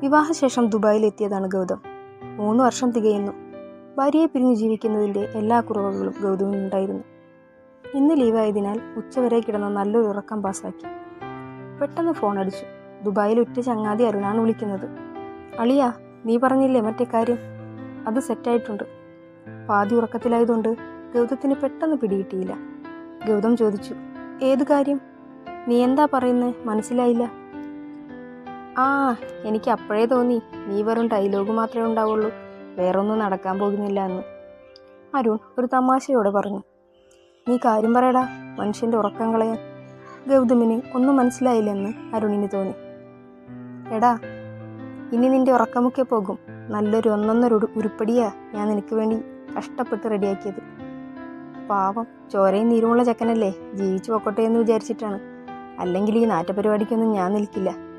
വിവാഹശേഷം ദുബായിൽ എത്തിയതാണ് ഗൗതം. മൂന്ന് വർഷം തികയുന്നു. ഭാര്യയെ പിരിഞ്ഞു ജീവിക്കുന്നതിന്റെ എല്ലാ കുറവുകളും ഗൗതമിനുണ്ടായിരുന്നു ഇന്ന് ലീവായതിനാൽ ഉച്ചവരെ കിടന്ന നല്ലൊരു ഉറക്കം പാസാക്കി പെട്ടെന്ന് ഫോൺ അടിച്ചു. ദുബായിൽ ഉറ്റ ചങ്ങാതി അരുണാണ് വിളിക്കുന്നത്. അളിയ നീ പറഞ്ഞില്ലേ മറ്റേ കാര്യം? അത് സെറ്റായിട്ടുണ്ട്. പാതി ഉറക്കത്തിലായതുകൊണ്ട് ഗൗതത്തിന് പെട്ടെന്ന് പിടികിട്ടിയില്ല. ഗൗതം ചോദിച്ചു. ഏത് കാര്യം? നീ എന്താ പറയുന്നത് മനസ്സിലായില്ല. ആ എനിക്ക് അപ്പോഴേ തോന്നി നീ വെറും ഡയലോഗ് മാത്രമേ ഉണ്ടാവുള്ളൂ. വേറൊന്നും നടക്കാൻ പോകുന്നില്ല എന്ന് അരുൺ ഒരു തമാശയോടെ പറഞ്ഞു. നീ കാര്യം പറയടാ മനുഷ്യന്റെ ഉറക്കം ഗൗതമിന് ഒന്നും മനസ്സിലായില്ലെന്ന് അരുണിന് തോന്നി. എടാ ഇനി നിന്റെ ഉറക്കമൊക്കെ പോകും. നല്ലൊരു ഒന്നൊന്നൊരു ഉരുപ്പടിയാ ഞാൻ നിനക്ക് വേണ്ടി കഷ്ടപ്പെട്ട് റെഡിയാക്കിയത്. പാവം ചോരയും നീരുമുള്ള ചക്കനല്ലേ ജീവിച്ചു പൊക്കോട്ടെ എന്ന് വിചാരിച്ചിട്ടാണ്. അല്ലെങ്കിൽ ഈ നാറ്റപരിപാടിക്കൊന്നും ഞാൻ നിൽക്കില്ല.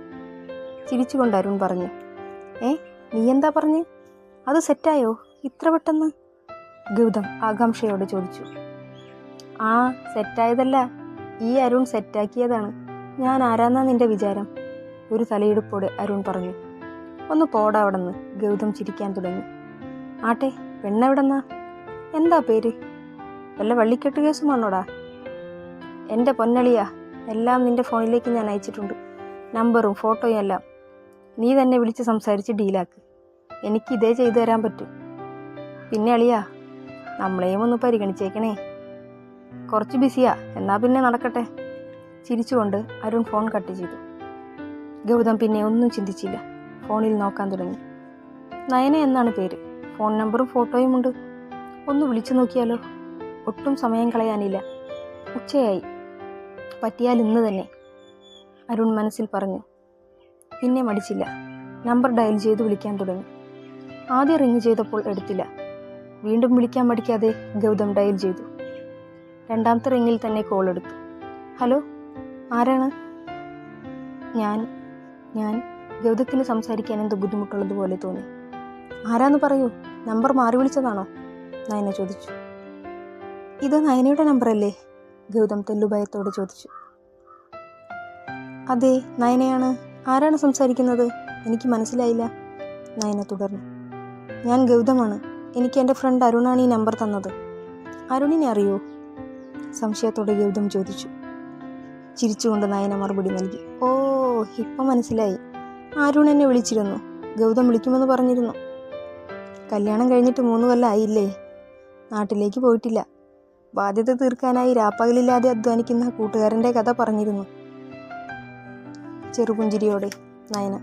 ചിരിച്ചുകൊണ്ട് അരുൺ പറഞ്ഞു ഏ നീ എന്താ പറഞ്ഞ്? അത് സെറ്റായോ? ഇത്ര പെട്ടെന്ന്? ഗൗതം ആകാംക്ഷയോടെ ചോദിച്ചു ആ സെറ്റായതല്ല. ഈ അരുൺ സെറ്റാക്കിയതാണ്. ഞാൻ ആരാന്നാ നിന്റെ വിചാരം? ഒരു തലയെടുപ്പോടെ അരുൺ പറഞ്ഞു ഒന്ന് പോടാ അവിടെന്ന്. ഗൗതം ചിരിക്കാൻ തുടങ്ങി ആട്ടെ പെണ്ണെവിടെന്നാ? എന്താ പേര്? വല്ല വള്ളിക്കെട്ട് കേസുമാണോടാ എന്റെ പൊന്നളിയാ. എല്ലാം നിന്റെ ഫോണിലേക്ക് ഞാൻ അയച്ചിട്ടുണ്ട്. നമ്പറും ഫോട്ടോയും എല്ലാം. നീ തന്നെ വിളിച്ച് സംസാരിച്ച് ഡീലാക്ക്. എനിക്ക് ഇതേ ചെയ്തു തരാൻ പറ്റും. പിന്നെ അളിയാ നമ്മളെയും ഒന്ന് പരിഗണിച്ചേക്കണേ. കുറച്ച് ബിസിയാ എന്നാൽ പിന്നെ നടക്കട്ടെ. ചിരിച്ചുകൊണ്ട് അരുൺ ഫോൺ കട്ട് ചെയ്തു. ഗൗതം പിന്നെ ഒന്നും ചിന്തിച്ചില്ല. ഫോണിൽ നോക്കാൻ തുടങ്ങി. നയന എന്നാണ് പേര്? ഫോൺ നമ്പറും ഫോട്ടോയും ഉണ്ട്. ഒന്ന് വിളിച്ചു നോക്കിയാലോ? ഒട്ടും സമയം കളയാനില്ല. ഉച്ചയായി. പറ്റിയാൽ ഇന്ന് തന്നെ. അരുൺ മനസ്സിൽ പറഞ്ഞു. പിന്നെ മടിച്ചില്ല. നമ്പർ ഡയൽ ചെയ്ത് വിളിക്കാൻ തുടങ്ങി. ആദ്യം റിങ് ചെയ്തപ്പോൾ എടുത്തില്ല. വീണ്ടും വിളിക്കാൻ മടിക്കാതെ ഗൗതം ഡയൽ ചെയ്തു. രണ്ടാമത്തെ റിങ്ങിൽ തന്നെ കോൾ എടുത്തു. ഹലോ ആരാണ്? ഞാൻ ഞാൻ. ഗൗതത്തിന് സംസാരിക്കാൻ എന്തോ ബുദ്ധിമുട്ടുള്ളതുപോലെ തോന്നി. ആരാന്ന് പറയൂ? നമ്പർ മാറി വിളിച്ചതാണോ? നയന ചോദിച്ചു. ഇത് നയനയുടെ നമ്പറല്ലേ? ഗൗതം തെല്ലുഭയത്തോടെ ചോദിച്ചു. അതെ നയനയാണ്. ആരാണ് സംസാരിക്കുന്നത്? എനിക്ക് മനസ്സിലായില്ല. നയന തുടർന്നു. ഞാൻ ഗൗതമാണ്. എനിക്ക് എന്റെ ഫ്രണ്ട് അരുണാണ് ഈ നമ്പർ തന്നത്. അരുണിനെ അറിയോ? സംശയത്തോടെ ഗൗതം ചോദിച്ചു. ചിരിച്ചുകൊണ്ട് നയന മറുപടി നൽകി. ഓ ഇപ്പം മനസ്സിലായി. അരുൺ എന്നെ വിളിച്ചിരുന്നു. ഗൗതം വിളിക്കുമെന്ന് പറഞ്ഞിരുന്നു. കല്യാണം കഴിഞ്ഞിട്ട് മൂന്ന് കൊല്ലം ആയില്ലേ? നാട്ടിലേക്ക് പോയിട്ടില്ല. ബാധ്യത തീർക്കാനായി രാപ്പകലില്ലാതെ അധ്വാനിക്കുന്ന കൂട്ടുകാരന്റെ കഥ പറഞ്ഞിരുന്നു. ചെറുപുഞ്ചിരിയോടെ നയന.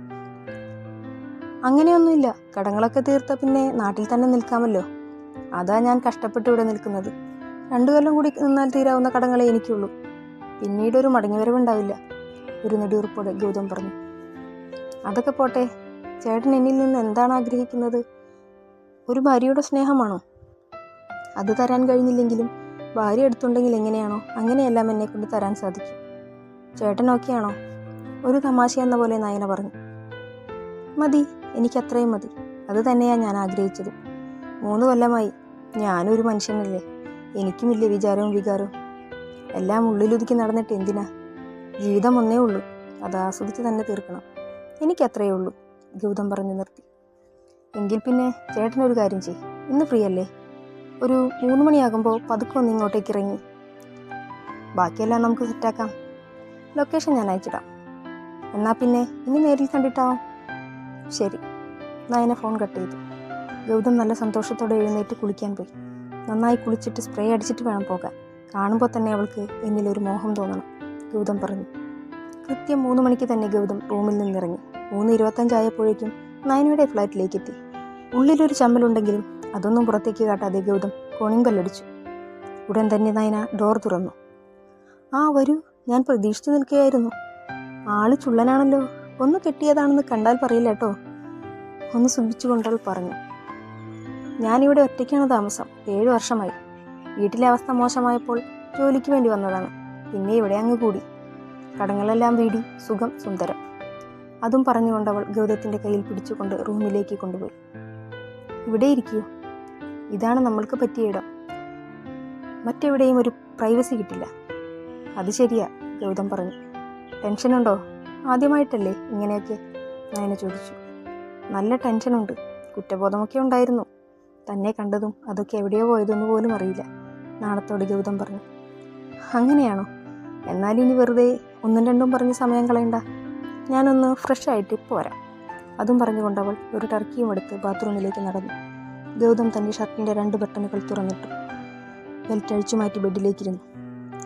അങ്ങനെയൊന്നുമില്ല. കടങ്ങളൊക്കെ തീർത്ത പിന്നെ നാട്ടിൽ തന്നെ നിൽക്കാമല്ലോ. അതാ ഞാൻ കഷ്ടപ്പെട്ട് ഇവിടെ നിൽക്കുന്നത്. രണ്ടു കൊല്ലം കൂടി നിന്നാൽ തീരാവുന്ന കടങ്ങളെ എനിക്കുള്ളൂ. പിന്നീട് ഒരു മടങ്ങിവരവുണ്ടാവില്ല ഒരു നെടിയുറപ്പോടെ ഗൗതം പറഞ്ഞു. അതൊക്കെ പോട്ടെ. ചേട്ടൻ എന്നിൽ നിന്ന് എന്താണ് ആഗ്രഹിക്കുന്നത്? ഒരു ഭാര്യയുടെ സ്നേഹമാണോ? അത് തരാൻ കഴിഞ്ഞില്ലെങ്കിലും ഭാര്യ എടുത്തുണ്ടെങ്കിൽ എങ്ങനെയാണോ? അങ്ങനെയെല്ലാം എന്നെ കൊണ്ട് തരാൻ സാധിക്കും. ചേട്ടൻ ഓക്കെയാണോ? ഒരു തമാശ എന്ന പോലെ നയന പറഞ്ഞു. മതി എനിക്ക് അത്രയും മതി. അത് തന്നെയാണ് ഞാൻ ആഗ്രഹിച്ചത്. മൂന്ന് കൊല്ലമായി. ഞാനൊരു മനുഷ്യനല്ലേ. എനിക്കുമില്ലേ വിചാരവും വികാരവും. എല്ലാം ഉള്ളിലൊതുക്കി നടന്നിട്ട് എന്തിനാ? ജീവിതം ഒന്നേ ഉള്ളൂ. അത് ആസ്വദിച്ച് തന്നെ തീർക്കണം. എനിക്കത്രയേ ഉള്ളൂ ഗൗതം പറഞ്ഞു നിർത്തി. എങ്കിൽ പിന്നെ ചേട്ടനൊരു കാര്യം ചെയ് ഇന്ന് ഫ്രീ അല്ലേ ഒരു മൂന്ന് മണിയാകുമ്പോൾ പതുക്കെ ഒന്ന് ഇങ്ങോട്ടേക്ക് ഇറങ്ങി. ബാക്കിയെല്ലാം നമുക്ക് സെറ്റാക്കാം ലൊക്കേഷൻ ഞാൻ അയച്ചിടാം. എന്നാൽ പിന്നെ ഇനി നേരിൽ കണ്ടിട്ടോ? ശരി. നയന ഫോൺ കട്ട് ചെയ്തു. ഗൗതം നല്ല സന്തോഷത്തോടെ എഴുന്നേറ്റ് കുളിക്കാൻ പോയി. നന്നായി കുളിച്ചിട്ട് സ്പ്രേ അടിച്ചിട്ട് വേണം പോകാൻ. കാണുമ്പോൾ തന്നെ അവൾക്ക് എന്നിലൊരു മോഹം തോന്നണം. ഗൗതം പറഞ്ഞു. കൃത്യം മൂന്ന് മണിക്ക് തന്നെ ഗൗതം റൂമിൽ നിന്നിറങ്ങി. മൂന്ന് ഇരുപത്തഞ്ചായപ്പോഴേക്കും നയനയുടെ ഫ്ലാറ്റിലേക്ക് എത്തി. ഉള്ളിലൊരു ചമ്മലുണ്ടെങ്കിലും അതൊന്നും പുറത്തേക്ക് കാട്ടാതെ ഗൗതം കോണിംഗ് ഉടൻ തന്നെ നയന ഡോർ തുറന്നു. ആ വരൂ. ഞാൻ പ്രതീക്ഷിച്ചു നിൽക്കുകയായിരുന്നു. ആൾ ചുള്ളനാണല്ലോ. ഒന്ന് കെട്ടിയതാണെന്ന് കണ്ടാൽ പറയില്ല കേട്ടോ. ഒന്ന് സുഖിച്ചു കൊണ്ടാൽ പറഞ്ഞു. ഞാനിവിടെ ഒറ്റയ്ക്കാണ് താമസം. ഏഴു വർഷമായി. വീട്ടിലെ അവസ്ഥ മോശമായപ്പോൾ ജോലിക്ക് വേണ്ടി വന്നതാണ്. പിന്നെ ഇവിടെ അങ്ങ് കൂടി. കടങ്ങളെല്ലാം വീടി. സുഖം സുന്ദരം. അതും പറഞ്ഞുകൊണ്ടവൾ ഗൗതത്തിന്റെ കയ്യിൽ പിടിച്ചുകൊണ്ട് റൂമിലേക്ക് കൊണ്ടുപോയി. ഇവിടെ ഇരിക്കൂ. ഇതാണ് നമ്മൾക്ക് പറ്റിയ ഇടം. മറ്റെവിടെയും ഒരു പ്രൈവസി കിട്ടില്ല. അത് ശരിയാ ഗൗതം പറഞ്ഞു. ടെൻഷനുണ്ടോ? ആദ്യമായിട്ടല്ലേ ഇങ്ങനെയൊക്കെ? നയന ചോദിച്ചു. നല്ല ടെൻഷനുണ്ട്. കുറ്റബോധമൊക്കെ ഉണ്ടായിരുന്നു. തന്നെ കണ്ടതും അതൊക്കെ എവിടെയോ പോയതെന്ന് പോലും അറിയില്ല. നാണത്തോട് ഗൗതം പറഞ്ഞു. അങ്ങനെയാണോ? എന്നാൽ ഇനി വെറുതെ ഒന്നും രണ്ടും പറഞ്ഞ് സമയം കളയണ്ട. ഞാനൊന്ന് ഫ്രഷ് ആയിട്ട് ഇപ്പോൾ വരാം. അതും പറഞ്ഞുകൊണ്ട് അവൾ ഒരു ടർക്കിയും എടുത്ത് ബാത്റൂമിലേക്ക് നടന്നു. ഗൗതം തന്റെ ഷർട്ടിന്റെ രണ്ട് ബട്ടണുകൾ തുറന്നിട്ടു. ബെൽറ്റ് അഴിച്ചു മാറ്റി ബെഡിലേക്കിരുന്നു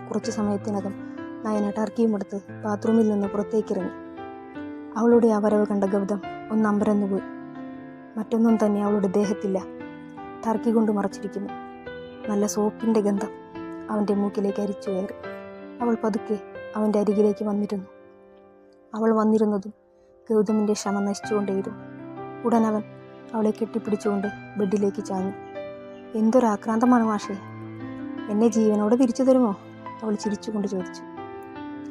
കുറച്ച് സമയത്തിനകം നയന ടർക്കിയും എടുത്ത് ബാത്റൂമിൽ നിന്ന് പുറത്തേക്കിറങ്ങി അവളുടെ ആ വരവ് കണ്ട ഗൗതം ഒന്ന് അമ്പരന്നുപോയി മറ്റൊന്നും തന്നെ അവളുടെ ദേഹത്തില്ല. ടർക്കി കൊണ്ട് മറച്ചിരിക്കുന്നു. നല്ല സോപ്പിന്റെ ഗന്ധം അവന്റെ മൂക്കിലേക്ക് അരിച്ചു കയറി. അവൾ പതുക്കെ അവന്റെ അരികിലേക്ക് വന്നിരുന്നു. അവൾ വന്നിരുന്നതും ഗൗതമിന്റെ ക്ഷമ നശിച്ചുകൊണ്ടേയിരുന്നു. ഉടൻ അവൻ അവളെ കെട്ടിപ്പിടിച്ചുകൊണ്ട് ബെഡിലേക്ക് ചാഞ്ഞു. എന്തൊരാക്രാന്തമാണ് മാഷേ. എന്നെ ജീവനോടെ തിരിച്ചു തരുമോ? അവൾ ചിരിച്ചുകൊണ്ട് ചോദിച്ചു.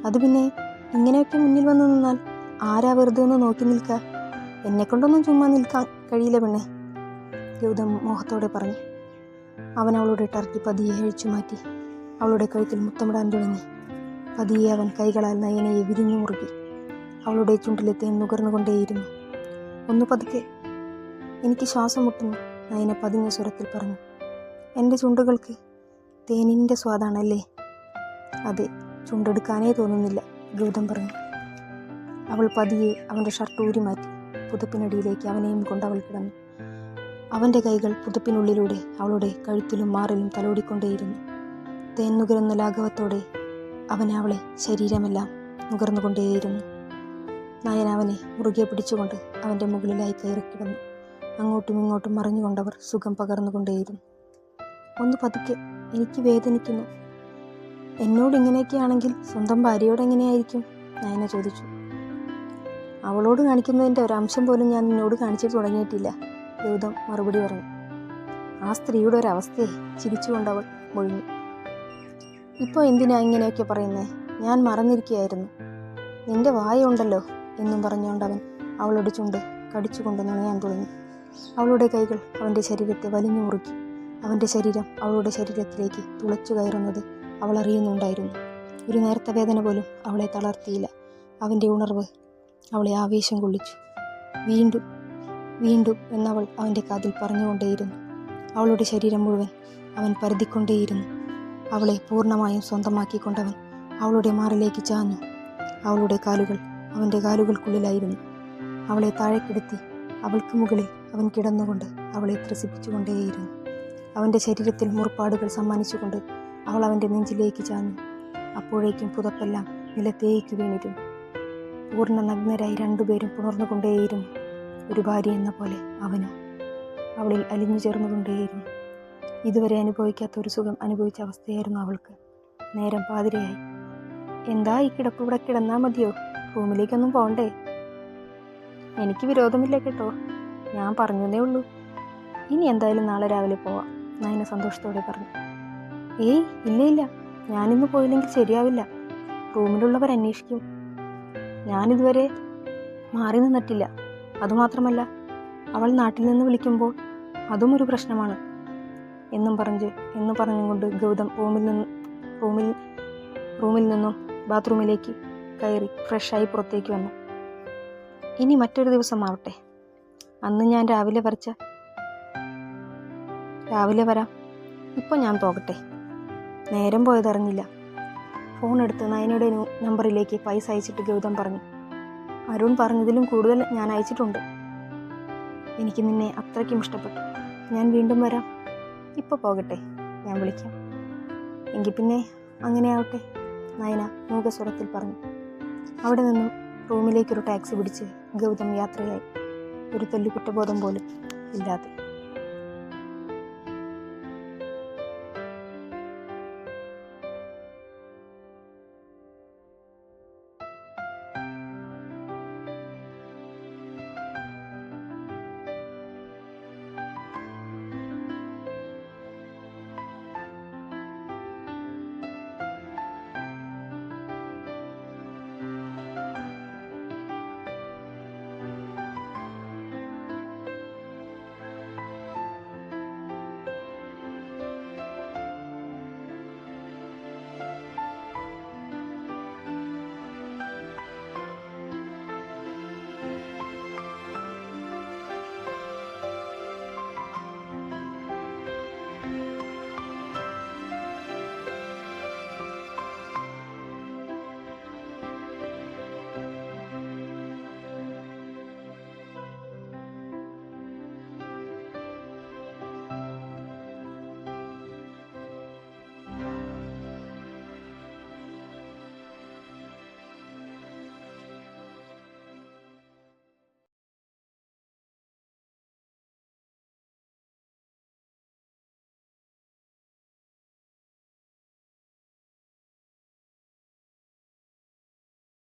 അത് പിന്നെ ഇങ്ങനെയൊക്കെ മുന്നിൽ വന്നു നിന്നാൽ ആരാ വെറുതെ ഒന്ന് നോക്കി നിൽക്കുക? എന്നെ കൊണ്ടൊന്നും ചുമ്മാ നിൽക്കാൻ കഴിയില്ല പെണ്ണെ ഗൗതം മോഹത്തോടെ പറഞ്ഞു. അവൻ അവളുടെ ടർക്കി പതിയെ അഴിച്ചു മാറ്റി. അവളുടെ കഴുത്തിൽ മുത്തമിടാൻ തുടങ്ങി. പതിയെ അവൻ കൈകളാൽ നയനയെ വിരിഞ്ഞു മുറുകി അവളുടെ ചുണ്ടിലെ തേൻ നുകർന്നുകൊണ്ടേയിരുന്നു ഒന്ന് പതുക്കെ. എനിക്ക് ശ്വാസം മുട്ടുന്നു നയന പതിഞ്ഞ സ്വരത്തിൽ പറഞ്ഞു. എന്റെ ചുണ്ടുകൾക്ക് തേനിന്റെ സ്വാദാണല്ലേ? അതെ. ചുണ്ടെടുക്കാനേ തോന്നുന്നില്ല ഗൗതം പറഞ്ഞു. അവൾ പതിയെ അവന്റെ ഷർട്ട് ഊരി മാറ്റി പുതപ്പിനടിയിലേക്ക് അവനെയും കൊണ്ട് അവൾ കിടന്നു. അവന്റെ കൈകൾ പുതപ്പിനുള്ളിലൂടെ അവളുടെ കഴുത്തിലും മാറിലും തലോടിക്കൊണ്ടേയിരുന്നു. തേൻ നുകരുന്ന ലാഘവത്തോടെ അവനെ അവളെ ശരീരമെല്ലാം നുകർന്നുകൊണ്ടേയിരുന്നു. നയൻ അവനെ മുറുകെ പിടിച്ചുകൊണ്ട് അവന്റെ മുകളിലായി കയറി കിടന്നു. അങ്ങോട്ടും ഇങ്ങോട്ടും മറിഞ്ഞുകൊണ്ടവർ സുഖം പകർന്നുകൊണ്ടേയിരുന്നു. ഒന്ന് പതുക്കെ എനിക്ക് വേദനിക്കുന്നു. എന്നോട് ഇങ്ങനെയൊക്കെയാണെങ്കിൽ സ്വന്തം ഭാര്യയോട് എങ്ങനെയായിരിക്കും? നയന ചോദിച്ചു. അവളോട് കാണിക്കുന്നതിന്റെ ഒരംശം പോലും ഞാൻ നിന്നോട് കാണിച്ചു തുടങ്ങിയിട്ടില്ല ഗൗതം മറുപടി പറഞ്ഞു. ആ സ്ത്രീയുടെ ഒരവസ്ഥയെ ചിരിച്ചുകൊണ്ടവൾ മൊഴിഞ്ഞു. ഇപ്പോൾ എന്തിനാ ഇങ്ങനെയൊക്കെ പറയുന്നേ? ഞാൻ മറന്നിരിക്കുകയായിരുന്നു. നിന്റെ വായ എന്നും എന്നും പറഞ്ഞുകൊണ്ടവൻ അവളുടെ ചുണ്ട് കടിച്ചുകൊണ്ട് നുണയാൻ തുടങ്ങി. അവളുടെ കൈകൾ അവന്റെ ശരീരത്തെ വലിഞ്ഞു മുറുക്കി അവന്റെ ശരീരം അവളുടെ ശരീരത്തിലേക്ക് തുളച്ചു കയറുന്നത് അവൾ അറിയുന്നുണ്ടായിരുന്നു ഒരു നേർത്ത വേദന പോലും അവളെ തളർത്തിയില്ല. അവന്റെ ഉണർവ് അവളെ ആവേശം കൊള്ളിച്ചു. വീണ്ടും വീണ്ടും എന്നവൾ അവന്റെ കാതിൽ പറഞ്ഞുകൊണ്ടേയിരുന്നു. അവളുടെ ശരീരം മുഴുവൻ അവൻ പരതിക്കൊണ്ടേയിരുന്നു. അവളെ പൂർണമായും സ്വന്തമാക്കിക്കൊണ്ടവൻ അവളുടെ മാറിലേക്ക് ചാഞ്ഞു. അവളുടെ കാലുകൾ അവന്റെ കാലുകൾക്കുള്ളിലായിരുന്നു. അവളെ താഴെക്കിടത്തി അവൾക്ക് മുകളിൽ അവൻ കിടന്നുകൊണ്ട് അവളെ ത്രസിപ്പിച്ചുകൊണ്ടേയിരുന്നു. അവന്റെ ശരീരത്തിൽ മുറിപ്പാടുകൾ സമ്മാനിച്ചുകൊണ്ട് അവൾ അവന്റെ നെഞ്ചിലേക്ക് ചാഞ്ഞു. അപ്പോഴേക്കും പുതപ്പെല്ലാം നിലത്തേക്ക് വീണിരുന്നു. പൂർണ നഗ്നരായി രണ്ടുപേരും പുണർന്നുകൊണ്ടേയിരുന്നു. ഒരു ഭാര്യ എന്ന പോലെ അവനും അവളിൽ അലിഞ്ഞു ചേർന്നുകൊണ്ടേയിരുന്നു. ഇതുവരെ അനുഭവിക്കാത്ത ഒരു സുഖം അനുഭവിച്ച അവസ്ഥയായിരുന്നു അവൾക്ക്. നേരം പാതിരയായി. എന്താ ഈ കിടപ്പ് ഇവിടെ കിടന്നാൽ മതിയോ? റൂമിലേക്കൊന്നും പോകണ്ടേ എനിക്ക് വിരോധമില്ല കേട്ടോ. ഞാൻ പറഞ്ഞതേ ഉള്ളൂ. ഇനി എന്തായാലും നാളെ രാവിലെ പോവാം നയന സന്തോഷത്തോടെ പറഞ്ഞു. ഏയ് ഇല്ല ഇല്ല ഞാനിന്ന് പോയില്ലെങ്കിൽ ശരിയാവില്ല. റൂമിലുള്ളവർ അന്വേഷിക്കും. ഞാനിതുവരെ മാറി നിന്നിട്ടില്ല. അതുമാത്രമല്ല അവൾ നാട്ടിൽ നിന്ന് വിളിക്കുമ്പോൾ അതും ഒരു പ്രശ്നമാണ്. എന്നും പറഞ്ഞ് എന്നും പറഞ്ഞുകൊണ്ട് ഗൗതം റൂമിൽ നിന്ന് റൂമിൽ റൂമിൽ നിന്നും ബാത്റൂമിലേക്ക് കയറി ഫ്രഷായി പുറത്തേക്ക് വന്നു. ഇനി മറ്റൊരു ദിവസം ആവട്ടെ അന്ന് ഞാൻ രാവിലെ വരച്ച രാവിലെ വരാം. ഇപ്പോൾ ഞാൻ പോകട്ടെ. നേരം പോയതറിഞ്ഞില്ല ഫോൺ എടുത്ത് നയനയുടെ നമ്പറിലേക്ക് പൈസ അയച്ചിട്ട് ഗൗതം പറഞ്ഞു അരുൺ പറഞ്ഞതിലും കൂടുതൽ ഞാൻ അയച്ചിട്ടുണ്ട്. എനിക്ക് നിന്നെ അത്രയ്ക്കും ഇഷ്ടപ്പെട്ടു. ഞാൻ വീണ്ടും വരാം. ഇപ്പോൾ പോകട്ടെ. ഞാൻ വിളിക്കാം. എങ്കിൽ പിന്നെ അങ്ങനെ ആവട്ടെ നയന മൂകസ്വരത്തിൽ പറഞ്ഞു. അവിടെ നിന്നും റൂമിലേക്കൊരു ടാക്സി പിടിച്ച് ഗൗതം യാത്രയായി. ഒരു തെല്ലു കുറ്റബോധം പോലും ഇല്ലാതെ.